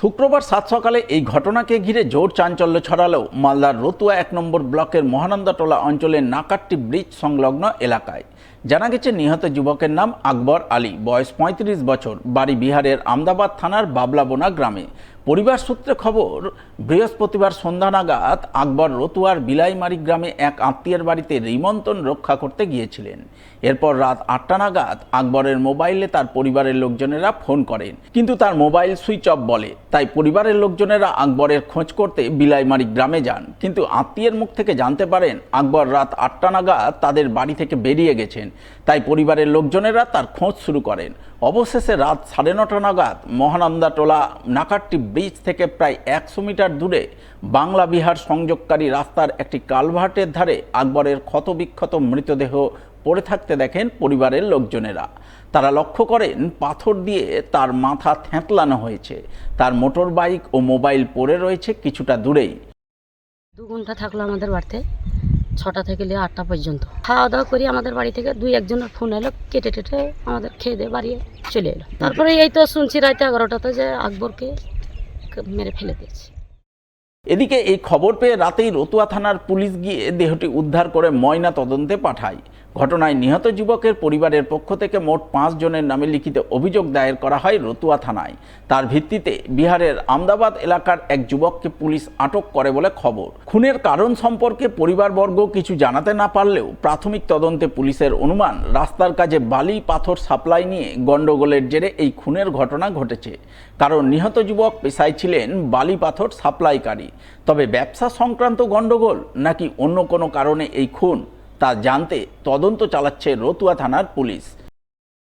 শুক্রবার সাত সকালে এই ঘটনাকে ঘিরে জোর চাঞ্চল্য ছড়ালেও মালদার রতুয়া এক নম্বর ব্লকের মহানন্দাটোলা অঞ্চলের নাকাট্টি ব্রিজ সংলগ্ন এলাকায়। জানা গেছে, নিহত যুবকের নাম আকবর আলী। বয়স পঁয়ত্রিশ বছর। বাড়ি বিহারের আমদাবাদ থানার বাবলাবোনা গ্রামে। পরিবার সূত্রে খবর, বৃহস্পতিবার সন্ধ্যা নাগাদ আকবর রতুয়ার বিলাইমারি গ্রামে এক আত্মীয়ের বাড়িতে রিমন্তন রক্ষা করতে গিয়েছিলেন। এরপর রাত আটটা নাগাদ আকবরের মোবাইলে তার পরিবারের লোকজনেরা ফোন করেন। কিন্তু তার মোবাইল সুইচ অফ বলে। তাই পরিবারের লোকজনেরা আকবরের খোঁজ করতে বিলাইমারি গ্রামে যান। কিন্তু আত্মীয়ের মুখ থেকে জানতে পারেন, আকবর রাত আটটা নাগাদ তাদের বাড়ি থেকে বেরিয়ে গেছেন। তাই পরিবারের লোকজনেরা তার খোঁজ শুরু করেন। অবশেষে রাত সাড়ে নটা নাগাদ মহানন্দা টোলা নাকাট্টি ব্রিজ থেকে প্রায় একশো মিটার দূরে বাংলা বিহার সংযোগকারী রাস্তার একটি কালভার্টের ধারে আকবরের ক্ষতবিক্ষত মৃতদেহ পড়ে থাকতে দেখেন পরিবারের লোকজনেরা। তারা লক্ষ্য করেন পাথর দিয়ে তার মাথা থ্যাঁতলানো হয়েছে। তার মোটর বাইক ও মোবাইল পড়ে রয়েছে কিছুটা দূরেই। দু ঘণ্টা থাকল আমাদের বাড়িতে। ছটা থেকে নিয়ে আটটা পর্যন্ত। খাওয়া দাওয়া করি, আমাদের বাড়ি থেকে দুই একজনের ফোন এলো, কেটে টেটে আমাদের খেয়ে দিয়ে বাড়িয়ে চলে এলো। তারপরে এই তো শুনছি রাতে এগারোটাতে যে আকবরকে মেরে ফেলে দিয়েছে। এদিকে এই খবর পেয়ে রাতেই রতুয়া থানার পুলিশ গিয়ে দেহটি উদ্ধার করে ময়না তদন্তে পাঠায়। ঘটনায় নিহত যুবকের পরিবারের পক্ষ থেকে মোট পাঁচ জনের নামে লিখিত অভিযোগ দায়ের করা হয় রতুয়া থানায়। তার ভিত্তিতে বিহারের আমদাবাদ এলাকার এক যুবককে পুলিশ আটক করে বলে খবর। খুনের কারণ সম্পর্কে পরিবারবর্গ কিছু জানাতে না পারলেও প্রাথমিক তদন্তে পুলিশের অনুমান, রাস্তার কাজে বালি, পাথর সাপ্লাই নিয়ে গন্ডগোলের জেরে এই খুনের ঘটনা ঘটেছে। কারণ নিহত যুবক পেশায় ছিলেন বালি, পাথর সাপ্লাইকারী। তবে ব্যবসা সংক্রান্ত গন্ডগোল নাকি অন্য কোনো কারণে এই খুন তা জানতে তদন্ত চালাচ্ছে রতুয়া থানার পুলিশ।